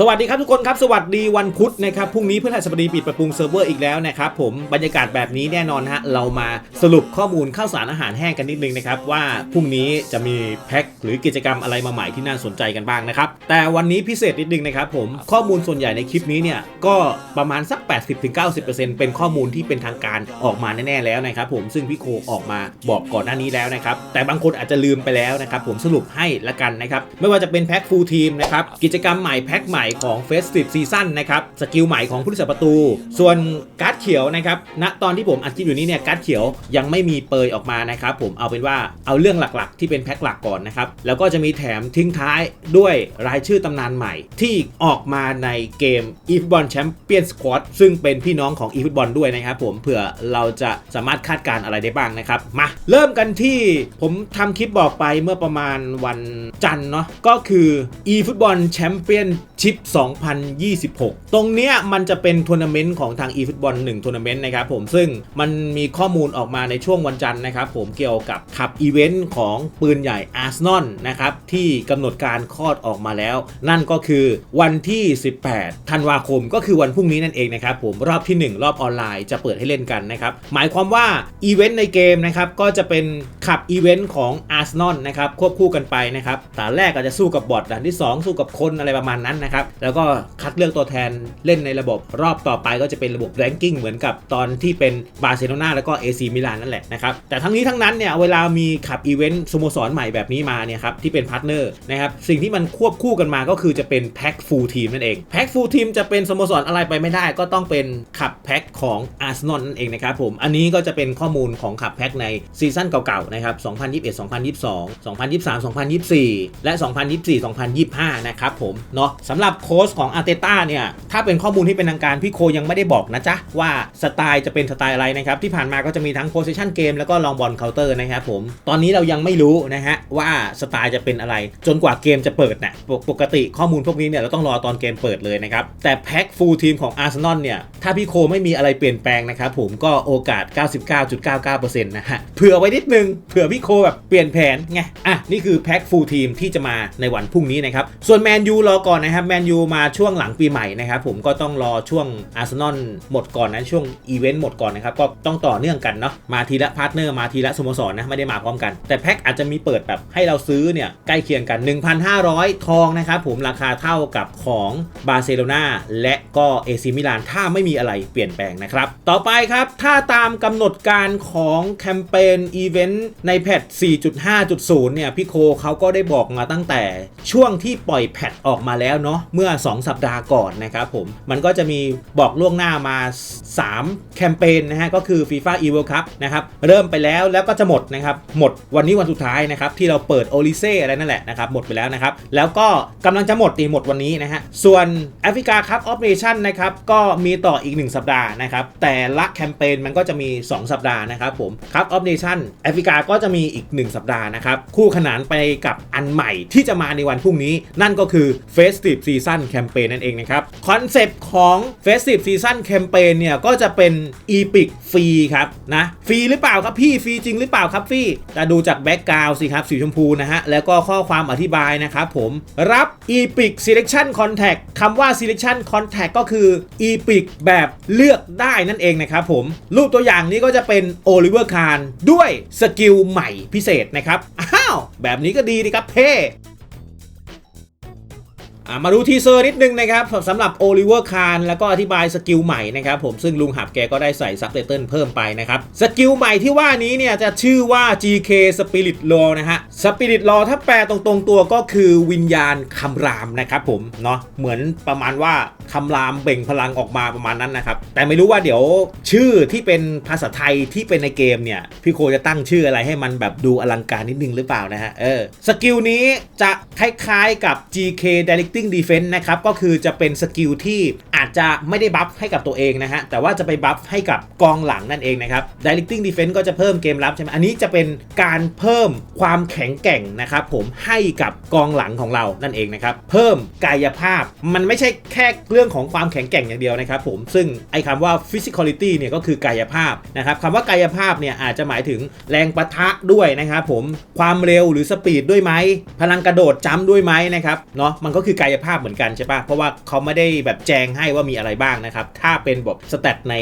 สวัสดีครับทุกคนครับ สวัสดีวันพุธนะครับ พรุ่งนี้พฤหัสบดีปิดปรับปรุงเซิร์ฟเวอร์อีกแล้วนะครับผมบรรยากาศแบบนี้แน่นอนฮะเรามาสรุปข้อมูลข้าวสารอาหารแห้งกันนิดนึงนะครับ ว่าพรุ่งนี้จะมีแพ็คหรือกิจกรรมอะไรมาใหม่ที่น่าสนใจกันบ้างนะครับ แต่วันนี้พิเศษนิดนึงนะครับผมข้อมูลส่วนใหญ่ในคลิปนี้เนี่ยก็ประมาณสัก 80-90%เป็นข้อมูลที่เป็นทางการออกมาแน่ๆแล้วนะครับผมซึ่งพี่โคออกมาบอกก่อนหน้านี้แล้วนะครับแต่บางคนอาจจะลืมไปแล้วนะครับผมสรุปให้ละกันนะครับไม่ว่าจะเป็นแพ็คฟูลทีมนะครับกิจกรรมใหม่แพ็คใหม่ของ Festive Season นะครับสกิลใหม่ของผู้รักษาประตู ส่วนการ์ดเขียวนะครับณตอนที่ผมอัดคลิปอยู่นี้เนี่ยการ์ดเขียวยังไม่มีเปยออกมานะครับผมเอาเป็นว่าเอาเรื่องหลักๆ ที่เป็นแพ็คหลักก่อนนะครับแล้วก็จะมีแถมทิ้งท้ายด้วยรายชื่อตำนานใหม่ ที่ออกมาในเกม e f o o t b a l l Champion Squad ซึ่งเป็นพี่น้องของ e f o o t b a l l ด้วยนะครับผมเผื่อเราจะสามารถคาดการณ์อะไรได้บ้างนะครับมาเริ่มกันที่ผมทำคลิปบอกไปเมื่อประมาณวันจันทร์เนาะก็คือ e f o o t b a l l Championship 2026 ตรงเนี้ยมันจะเป็นทัวร์นาเมนต์ของทาง eFootball 1ทัวร์นาเมนต์นะครับผมซึ่งมันมีข้อมูลออกมาในช่วงวันจันทร์นะครับผมเกี่ยวกับขับอีเวนต์ของปืนใหญ่อาร์ n นอลนะครับที่กำหนดการคลอดออกมาแล้ว นั่นก็คือวันที่ 18 ธันวาคมก็คือวันพรุ่งนี้นั่นเองนะครับผมรอบที่ 1 รอบออนไลน์จะเปิดให้เล่นกันนะครับหมายความว่าอีเวนต์ในเกมนะครับก็จะเป็น ขับอีเวนต์ของอาร์ n นอลนะครับควบคู่กันไปนะครับด่านแรกก็จะสู้กับบอทด่านที่ 2 สู้กับคนอะไรประมาณนั้นนะครับแล้วก็คัดเลือกตัวแทนเล่นในระบบรอบต่อไปก็จะเป็นระบบแรงกิ้งเหมือนกับตอนที่เป็นบาร์เซโลนาแล้วก็เอซีมิลานนั่นแหละนะครับแต่ทั้งนี้ทั้งนั้นเนี่ยเวลามีขับอีเวนต์สโมสรใหม่แบบนี้มาเนี่ยครับที่เป็นพาร์ทเนอร์นะครับสิ่งที่มันควบคู่กันมาก็คือจะเป็นแพ็คฟูลทีมนั่นเองแพ็คฟูลทีมจะเป็นสโมสรอะไรไปไม่ได้ ก็ต้องเป็นขับแพ็คของอาร์เซนอลนั่นเองนะครับผมอันนี้ก็จะเป็นข้อมูลของขับแพ็คในซีซั่นเก่าๆนะครับ 2021 2022 2023 2024 และ 2024 2025 นะครับผม เนาะสำหรับโค้ชของอาร์เตต้าเนี่ย ถ้าเป็นข้อมูลที่เป็นทางการ พี่โคยังไม่ได้บอกนะจ๊ะ ว่าสไตล์จะเป็นสไตล์อะไรนะครับ ที่ผ่านมาก็จะมีทั้ง position game แล้วก็ลองบอลเคาน์เตอร์นะครับผม ตอนนี้เรายังไม่รู้นะฮะว่าสไตล์จะเป็นอะไร จนกว่าเกมจะเปิดนะปปกติข้อมูลพวกนี้เนี่ยเราต้องรอตอนเกมเปิดเลยนะครับแต่แพ็คฟูลทีมของอาร์เซนอลเนี่ยถ้าพี่โคไม่มีอะไรเปลี่ยนแปลงนะครับผมก็โอกาส 99.99%นะฮะเผื่อไว้นิดนึงเผื่อพี่โคแบบเปลี่ยนแผนไงอะนี่คือแพ็คฟูลทีมที่จะมาในวันพรุ่งนี้นะครับส่วนแมนยูรอก่อนนะครับแมนยูมาช่วงหลังปีใหม่นะครับผมก็ต้องรอช่วงอาร์เซนอลหมดก่อนนะช่วงอีเวนต์หมดก่อนนะครับก็ต้องต่อเนื่องกันเนาะมาทีละพาร์ทเนอร์มาทีละสโมสรนะไม่ได้มาพร้อมกัน แต่แพ็คอาจจะมีเปิดแบบให้เราซื้อเนี่ยใกล้เคียงกัน 1,500 ทองนะครับผมราคาเท่ากับของบาร์เซโลนาและก็เอซิมิลานถ้าไม่มีอะไรเปลี่ยนแปลงนะครับต่อไปครับถ้าตามกำหนดการของแคมเปญอีเวนต์ในแพท4.5.0 เนี่ยพี่โคเขาก็ได้บอกมาตั้งแต่ช่วงที่ปล่อยแพทออกมาแล้วเนาะเมื่อ 2 สัปดาห์ก่อนนะครับผม มันก็จะมีบอกล่วงหน้ามา 3 แคมเปญนะฮะก็คือ FIFA e v o Cup นะครับเริ่มไปแล้วแล้วก็จะหมดนะครับ หมดวันนี้วันสุดท้ายนะครับ ที่เราเปิดโอลิเซ่อะไรนั่นแหละนะครับ หมดไปแล้วนะครับ แล้วก็กำลังจะหมดตีหมดวันนี้นะฮะส่วนแอฟริกาคัพออฟเนชั่นนะครับก็มีต่ออีก 1 สัปดาห์นะครับแต่ละแคมเปญมันก็จะมี 2 สัปดาห์นะครับผมคัพออฟเนชั่นแอฟริกาก็จะมีอีก 1 สัปดาห์นะครับ คู่ขนานไปกับอันใหม่ที่จะมาในวันพรุ่งนี้ นั่นก็คือ Festive Season Campaign นั่นเองนะครับ คอนเซปต์ของ Festive Season Campaign เนี่ย ก็จะเป็น Epic ฟรีครับนะฟรีหรือเปล่าครับพี่ฟรีจริงหรือเปล่าครับพี่จะดูจากแบ็กกราวสิครับสีชมพูนะฮะ แล้วก็ข้อความอธิบายนะครับผมรับ Epic Selection Contact คำว่า Selection Contact ก็คือ Epic แบบเลือกได้นั่นเองนะครับผมรูปตัวอย่างนี้ก็จะเป็น Oliver Kahn ด้วยสกิลใหม่พิเศษนะครับ อ้าว แบบนี้ก็ดีดีครับเพ่ มาดูทีเซอร์นิดนึงนะครับสำหรับโอลิเวอร์คารแล้วก็อธิบายสกิลใหม่นะครับผมซึ่งลุงหับแกก็ได้ใส่ซับไตเติลเพิ่มไปนะครับสกิลใหม่ที่ว่านี้เนี่ยจะชื่อว่า GK Spirit Law นะฮะ Spirit Law ถ้าแปลตรงๆตัวก็คือวิญญาณคำรามนะครับผมเนาะเหมือนประมาณว่าคำรามเบ่งพลังออกมาประมาณนั้นนะครับ แต่ไม่รู้ว่าเดี๋ยวชื่อที่เป็นภาษาไทยที่เป็นในเกมเนี่ยพี่โคจะตั้งชื่ออะไรให้มันแบบดูอลังการนิดนึงหรือเปล่านะฮะเออสกิลนี้จะคล้ายๆกับ GK Directing Defense นะครับก็คือจะเป็นสกิลที่อาจจะไม่ได้บัฟให้กับตัวเองนะฮะแต่ว่าจะไปบัฟให้กับกองหลังนั่นเองนะครับ Directing Defense ก็จะเพิ่มเกมรับใช่ไหมอันนี้จะเป็นการเพิ่มความแข็งแกร่งนะครับผมให้กับกองหลังของเรานั่นเองนะครับเพิ่มกายภาพมันไม่ใช่แค่เรื่องของความแข็งแกร่งอย่างเดียวนะครับผมซึ่งไอ้คำว่า physicality เนี่ยก็คือกายภาพนะครับคำว่ากายภาพเนี่ยอาจจะหมายถึงแรงประทะด้วยนะครับผมความเร็วหรือสปีดด้วยไหมพลังกระโดดจ้ำด้วยไหมนะครับเนาะมันก็คือกายายภาพเหมือนกันใช่ปะเพราะว่าเขาไม่ได้แบบแจงให้ว่ามีอะไรบ้างนะครับ ถ้าเป็นแบบสเตตใน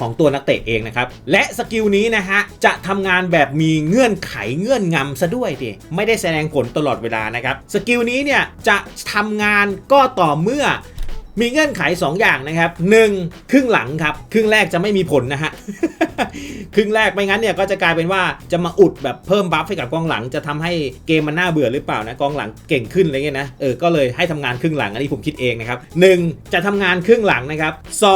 ของตัวนักเตะเองนะครับ และสกิลนี้นะฮะ จะทำงานแบบมีเงื่อนไขเงื่อนงำซะด้วยดิไม่ได้แสดงผลตลอดเวลานะครับ สกิลนี้เนี่ยจะทำงานก็ต่อเมื่อ มีเงื่อนไข 2 อย่างนะครับ 1. ครึ่งหลังครับ ครึ่งแรกจะไม่มีผลนะฮะ ครึ่งแรกไม่งั้นเนี่ยก็จะกลายเป็นว่าจะมาอุดแบบเพิ่มบัฟให้กับกองหลัง จะทำให้เกมมันน่าเบื่อหรือเปล่านะกองหลังเก่งขึ้นอะไรเงี้ยนะเออก็เลยให้ทำงานครึ่งหลังอันนี้ผมคิดเองนะครับ 1. จะทำงานครึ่งหลังนะครับ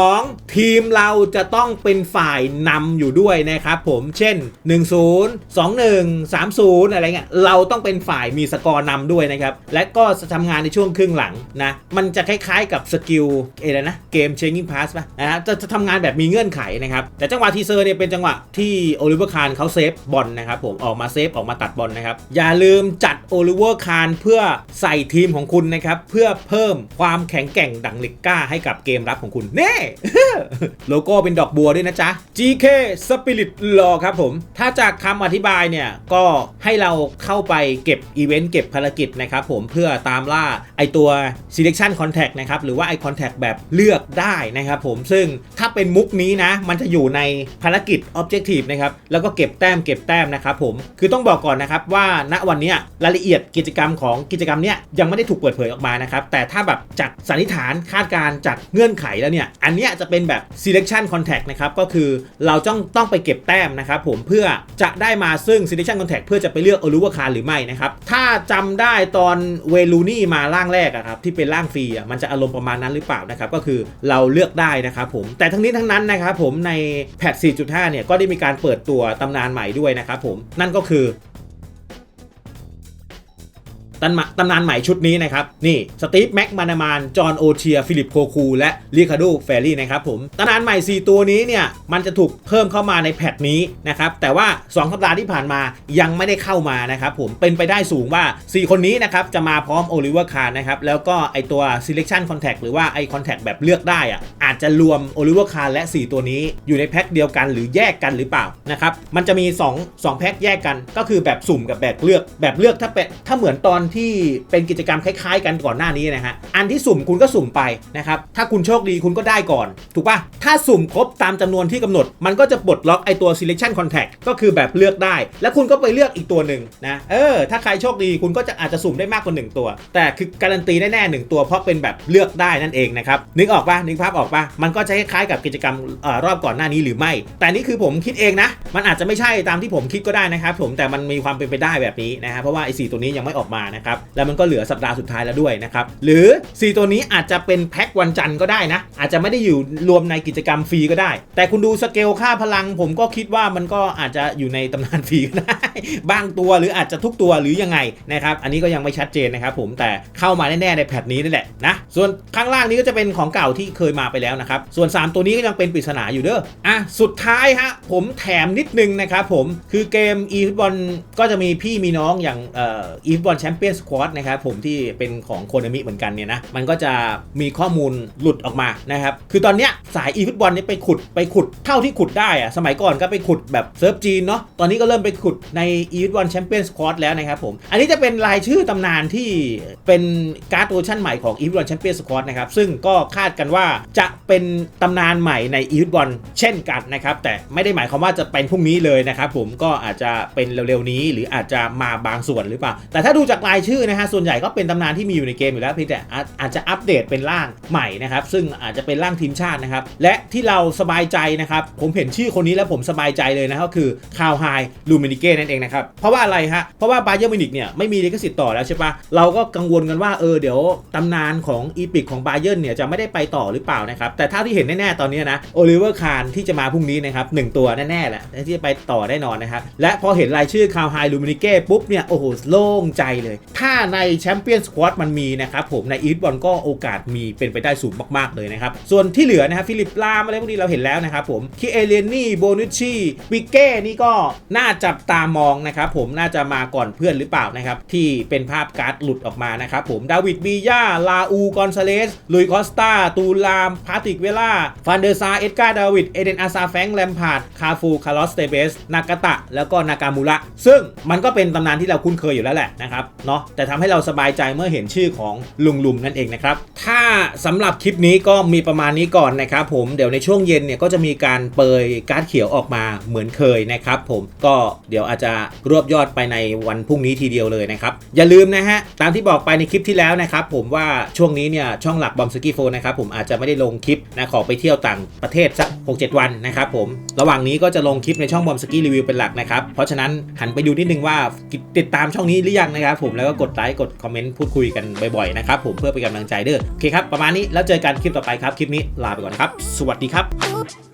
2. ทีมเราจะต้องเป็นฝ่ายนำอยู่ด้วยนะครับผมเช่น 1 0 2 1 3 0 อะไรเงี้ยเราต้องเป็นฝ่ายมีสกอร์นำด้วยนะครับและก็จะทำงานในช่วงครึ่งหลังนะมันจะคล้ายๆกับสกิลเอะไรนะเกม changing pass ป่ะนะฮะจะจะทำงานแบบมีเงื่อนไขนะครับ แต่จังหวะทีเซอร์เนี่ยเป็นจังหวะที่โอลิเวอร์คารเขาเซฟบอลนะครับผมออกมาเซฟออกมาตัดบอลนะครับ อย่าลืมจัดโอลิเวอร์คารเพื่อใส่ทีมของคุณนะครับ เพื่อเพิ่มความแข็งแกร่งดังเล็กก้าให้กับเกมรับของคุณเน่โลโก้เป็นดอกบัวด้วยนะจ๊ะ GK Spirit Law ครับผม ถ้าจากคำอธิบายเนี่ยก็ให้เราเข้าไปเก็บอีเวนต์เก็บภารกิจนะครับผมเพื่อตามล่าไอตัว selection contact นะครับหรือว่าไอ contact แบบเลือกได้นะครับผมซึ่งถ้าเป็นมุกนี้นะ มันจะอยู่ในภารกิจ objective นะครับแล้วก็เก็บแต้มเก็บแต้มนะครับผมคือต้องบอกก่อนนะครับว่าณวันนี้รายละเอียดกิจกรรมของกิจกรรมเนี้ยยังไม่ได้ถูกเปิดเผยออกมานะครับแต่ถ้าแบบจากสันนิษฐานคาดการณ์จากเงื่อนไขแล้วเนี่ยอันเนี้ยจะเป็นแบบ selection contact นะครับก็คือเราต้องต้องไปเก็บแต้มนะครับผมเพื่อจะได้มาซึ่ง selection contact เพื่อจะไปเลือกอลูวาคารหรือไม่นะครับถ้าจำได้ตอนเวลูนี่มาร่างแรกอะครับที่เป็นร่างฟรีอะมันจะอารมณ์ประมาณนั้นหรือเปล่านะครับก็คือเราเลือกได้นะครับผมแต่ทั้งนี้ทั้งนั้นนะครับผมในแพท4.5เนี่ยก็ได้มีการเปิดตัวตำนานใหม่ด้วยนะครับผมนั่นก็คือ ตำนตำนานใหม่ชุดนี้นะครับ นี่สตีฟแม็กมานามาน จอห์นโอเชีย ฟิลิปโคคู และลิคาโดแฟรี่นะครับผมตำนานใหม่ 4 ตัวนี้เนี่ย มันจะถูกเพิ่มเข้ามาในแพทนี้นะครับ แต่ว่า 2 สัปดาห์ที่ผ่านมายังไม่ได้เข้ามานะครับผมเป็นไปได้สูงว่า 4 คนนี้นะครับ จะมาพร้อมโอลิเวอร์คาร์นะครับ แล้วก็ไอตัว selection contact หรือว่าไอ contact แบบเลือกได้อะอาจจะรวมโอลิเวอร์คาร์และ 4 ตัวนี้อยู่ในแพ็คเดียวกันหรือแยกกันหรือเปล่านะครับมันจะมี 2 2แพ็คแยกกันก็คือแบบสุ่มกับแบบเลือกแบบเลือกถ้าเป็นถ้าเหมือนตอนที่เป็นกิจกรรมคล้าย ๆ กันก่อนหน้านี้นะฮะอันที่สุ่มคุณก็สุ่มไปนะครับถ้าคุณโชคดีคุณก็ได้ก่อน ถูกปะถ้าสุ่มครบตามจำนวนที่กำหนด มันก็จะปลดล็อกไอตัว selection contact ก็คือแบบเลือกได้ แล้วคุณก็ไปเลือกอีกตัวหนึ่งนะเออถ้าใครโชคดีคุณก็จะอาจจะสุ่มได้มากกว่า 1 ตัว แต่คือการันตีแน่ๆหนึ่งตัวเพราะเป็นแบบเลือกได้นั่นเองนะครับนึกออกปะนึกภาพออกปะมันก็จะคล้ายๆกับกิจกรรมออรอบก่อนหน้านี้หรือไม่ แต่นี่คือผมคิดเองนะ มันอาจจะไม่ใช่ตามที่ผมคิดก็ได้นะครับผมแต่มันมีความเป็นไปได้แบบนี้นะฮะเพราะว่าไอ้สตัวนี้ยังไม่ออกมานะครับแล้วมันก็เหลือสัปดาห์สุดท้ายแล้วด้วยนะครับหรือ 4 ตัวนี้อาจจะเป็นแพ็ควันจันทร์ก็ได้นะ อาจจะไม่ได้อยู่รวมในกิจกรรมฟรีก็ได้ แต่คุณดูสเกลค่าพลัง ผมก็คิดว่ามันก็อาจจะอยู่ในตำนานฟรีก็ได้บางตัวหรืออาจจะทุกตัวหรือยังไงนะครับอันนี้ก็ยังไม่ชัดเจนนะครับผมแต่เข้ามาแน่ๆในแพทนี้นั่แหละนะส่วนข้างล่างนี้ก็จะเป็นของเก่าที่เคยมาไปแล้วนะครับส่วน 3 ตัวนี้ก็ยังเป็นปริศนาอยู่เด้ออะสุดท้ายฮะผมแถมนิดนึงนะครับผมคือเกม e ฟุตบอลก็จะมีพี่มีน้องอย่างเอ่อ e ฟุตบอลแชมเปียสควอตนะครับผมที่เป็นของโคนามิเหมือนกันเนี่ยนะมันก็จะมีข้อมูลหลุดออกมานะครับคือตอนเนี้ยสาย e ฟุตบอลนี่ไปขุดไปขุดเท่าที่ขุดได้อะสมัยก่อนก็ไปขุดแบบเซิร์ฟจีนเนาะตอนนี้ก็เริ่มไปขุดใน e ฟุตบอลแชมเปี้ยนสควอตแล้วนะครับผม อันนี้จะเป็นรายชื่อตำนานที่เป็นการ์ดเวอร์ชันใหม่ของ e ฟุตบอลแชมเปี้ยนสควอตนะครับซึ่งก็คาดกันว่าจะเป็นตำนานใหม่ใน e ฟุตบอลเช่นกันนะครับแต่ไม่ได้หมายความว่าจะเป็นพรุ่งนี้เลยนะครับผมก็อาจจะเป็นเร็วๆนี้ หรืออาจจะมาบางส่วนหรือเปล่า แต่ถ้าดูจากรายายชื่อนะฮะส่วนใหญ่ก็เป็นตำนานที่มีอยู่ในเกมอยู่แล้วเพียงแต่อาจอาจจะอัปเดตเป็นร่างใหม่นะครับซึ่งอาจจะเป็นร่างทีมชาตินะครับและที่เราสบายใจนะครับผมเห็นชื่อคนนี้แล้วผมสบายใจเลยนะก็คือคาวไฮลูมินิเก้นั่นเองนะครับเพราะว่าอะไรฮะเพราะว่าบาเยอร์มินิกเนี่ยไม่มีลิขสิทธิ์ต่อแล้วใช่ปะเราก็กังวลกันว่าเออเดี๋ยวตำนานของอีพิกของบาเยอร์เนี่ยจะไม่ได้ไปต่อหรือเปล่านะครับแต่ถ้าที่เห็นแน่ๆตอนนี้นะโอลิเวอร์คารที่จะมาพรุ่งนี้นะครับหนึ่งตัวแน่ๆแหละที่จะไปต่อแน่นอนนะครับและพอเห็นรายชื่อคาวไฮลูมินิเก้ปุ๊บเนี่ยโอ้โหโล่งใจเลยถ้าในแชมเปี้ยนสควอตมันมีนะครับผมในอีทบอลก็โอกาสมีเป็นไปได้สูงมากๆเลยนะครับ ส่วนที่เหลือนะครับฟิลิปลามอะไรพวกนี้เราเห็นแล้วนะครับผมคิเอเลนี่โบนุชีปิเก้นี่ก็น่าจับตามองนะครับผมน่าจะมาก่อนเพื่อนหรือเปล่านะครับที่เป็นภาพการ์ดหลุดออกมานะครับผมดาวิดบียาลาอูกอนซาเลสลุยคอสตาตูลามพาติกเวล่าฟานเดอร์ซาเอ็ดการ์ดาวิดเอเดนอาซาแฟงแลมพาร์ดคาฟูคาร์ลอสเตเบสนากาตะแล้วก็นากามูระซึ่งมันก็เป็นตำนานที่เราคุ้นเคยอยู่แล้วแหละนะครับเนาะนาะแต่ทำให้เราสบายใจเมื่อเห็นชื่อของลุงลุมนั่นเองนะครับถ้าสำหรับคลิปนี้ก็มีประมาณนี้ก่อนนะครับผมเดี๋ยวในช่วงเย็นเนี่ยก็จะมีการเปยการ์ดเขียวออกมาเหมือนเคยนะครับผมก็เดี๋ยวอาจจะรวบยอดไปในวันพรุ่งนี้ทีเดียวเลยนะครับอย่าลืมนะฮะตามที่บอกไปในคลิปที่แล้วนะครับผมว่าช่วงนี้เนี่ยช่องหลักบอมสกี้โฟนะครับผมอาจจะไม่ได้ลงคลิปนะขอไปเที่ยวต่างประเทศสัก6-7 วันนะครับผมระหว่างนี้ก็จะลงคลิปในช่องบอมสกี้รีวิวเป็นหลักนะครับเพราะฉะนั้นหันไปดูนิดนึงว่าติดตามช่องนี้หรือยังนะครับผมแล้วก็กดไลค์กดคอมเมนต์พูดคุยกันบ่อยๆนะครับผมเพื่อเป็นกำลังใจเด้อโอเคครับประมาณนี้แล้วเจอกันคลิปต่อไปครับคลิปนี้ลาไปก่อนนะครับ สวัสดีครับ Ooh,